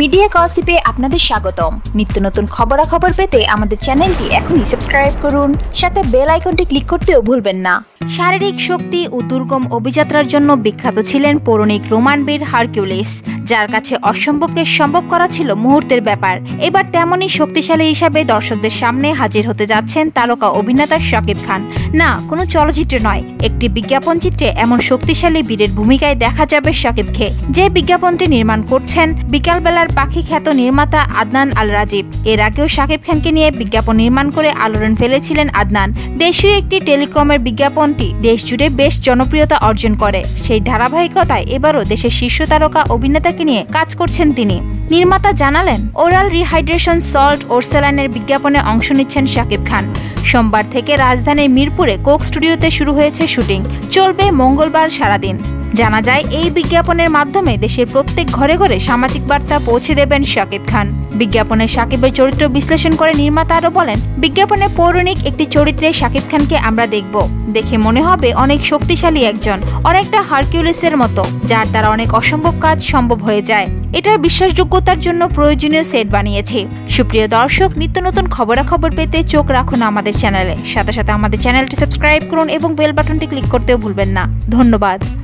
Media গসিপে আপনাদের স্বাগতম। নিত্য নতুন খবরাখবর পেতে আমাদের চ্যানেলটি এখনই সাবস্ক্রাইব করুন, সাথে বেল আইকনটি ক্লিক করতেও ভুলবেন না। শারীরিক শক্তি ও দুর্গম অভিযাত্রার জন্য বিখ্যাত ছিলেন পৌরাণিক রোমান বীর হারকিউলিস। যার কাছে অসম্ভবকে সম্ভব করা ছিল মুহূর্তের ব্যাপার। এবার তেমনই শক্তিশালী হিসাবে দর্শকদের সামনে হাজির হতে যাচ্ছেন তারকা অভিনেতা শাকিব খান। না, কোনো চলচ্চিত্রে নয়। একটি বিজ্ঞাপন চিত্রে এমন শক্তিশালী বীরের ভূমিকায় দেখা যাবে শাকিবকে। যে বিজ্ঞাপনটি নির্মাণ করছেন বিকালবেলার পাখি খ্যাত নির্মাতা আদনান আল রাজীব। এর আগেও শাকিব খানকে নিয়ে বিজ্ঞাপন নির্মাণ করে আলোড়ন ফেলেছিলেন আদনান। দেশীয় একটি টেলিকমের বিজ্ঞাপনটি দেশ জুড়ে বেশ জনপ্রিয়তা অর্জন করে। সেই ধারাবাহিকতায় এবারও দেশের শীর্ষ তারকা অভিনেতাকে নিয়ে কাজ করছেন তিনি। নির্মাতা জানালেন, ওরাল রিহাইড্রেশন সল্ট ওরসেলাইনের বিজ্ঞাপনে অংশ নিচ্ছেন শাকিব খান। সোমবার থেকে রাজধানীর মিরপুরে কোক স্টুডিওতে শুরু হয়েছে শুটিং। চলবে মঙ্গলবার সারাদিন। জানা যায়, এই বিজ্ঞাপনের মাধ্যমে দেশের প্রত্যেক ঘরে ঘরে সামাজিক বার্তা পৌঁছে দেবেন শাকিব খান। বিজ্ঞাপনে সাকিবের চরিত্র বিশ্লেষণ করে নির্মাতা আরও বলেন, বিজ্ঞাপনে পৌরাণিক একটি চরিত্রে সাকিব খানকে আমরা দেখব। দেখে মনে হবে অনেক শক্তিশালী একজন, অনেকটা হারকিউলিসের মতো, যার দ্বারা অনেক অসম্ভব কাজ সম্ভব হয়ে যায়। এটার বিশ্বাসযোগ্যতার জন্য প্রয়োজনীয় সেট বানিয়েছি। সুপ্রিয় দর্শক, নিত্য নতুন খবরাখবর পেতে চোখ রাখুন আমাদের চ্যানেলে। সাথে সাথে আমাদের চ্যানেলটি সাবস্ক্রাইব করুন এবং বেল বাটনটি ক্লিক করতেও ভুলবেন না। ধন্যবাদ।